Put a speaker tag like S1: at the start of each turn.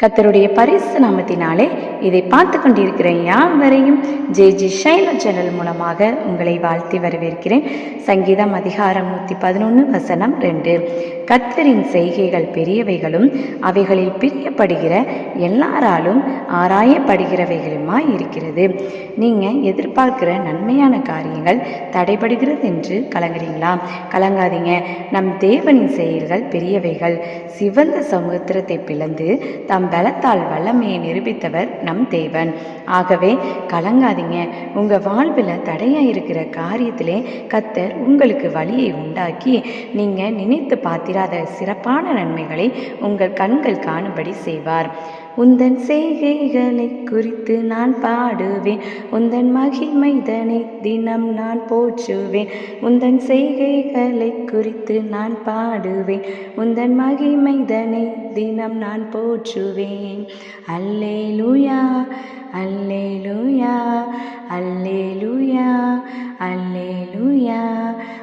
S1: கத்தருடைய பரிசு நாமத்தினாலே இதை பார்த்து கொண்டிருக்கிற யாவரையும் ஜே ஜி ஷைலோ சேனல் மூலமாக உங்களை வாழ்த்தி வரவேற்கிறேன். சங்கீதம் அதிகாரம் நூற்றி பதினொன்று வசனம் ரெண்டு. கத்தரின் செய்கைகள் பெரியவைகளும் அவைகளில் பிரியப்படுகிற எல்லாராலும் ஆராயப்படுகிறவைகளுமாய் இருக்கிறது. நீங்கள் எதிர்பார்க்கிற நன்மையான காரியங்கள் தடைபடுகிறது என்று கலங்குறீங்களா? கலங்காதீங்க. நம் தேவனின் செயல்கள் பெரியவைகள். சிவந்த சமுத்திரத்தை பிளந்து தம் பலத்தால் வல்லமையை நிரூபித்தவர் நம் தேவன். ஆகவே கலங்காதீங்க. உங்க வாழ்வில் தடையா இருக்கிற காரியத்திலே கத்தர் உங்களுக்கு வழியை உண்டாக்கி நீங்கள் நினைத்து பார்த்திராத சிறப்பான நன்மைகளை உங்கள் கண்கள் காணும்படி செய்வார். உந்தன் செய்கைகளை குறித்து நான் பாடுவேன். உந்தன் மகிமைதனை தினம் நான் போற்றுவேன். உந்தன் செய்கைகளை குறித்து நான் பாடுவேன். உந்தன் மகிமைதனை தினம் நான் போற்றுவேன். அல்லேலூயா அல்லே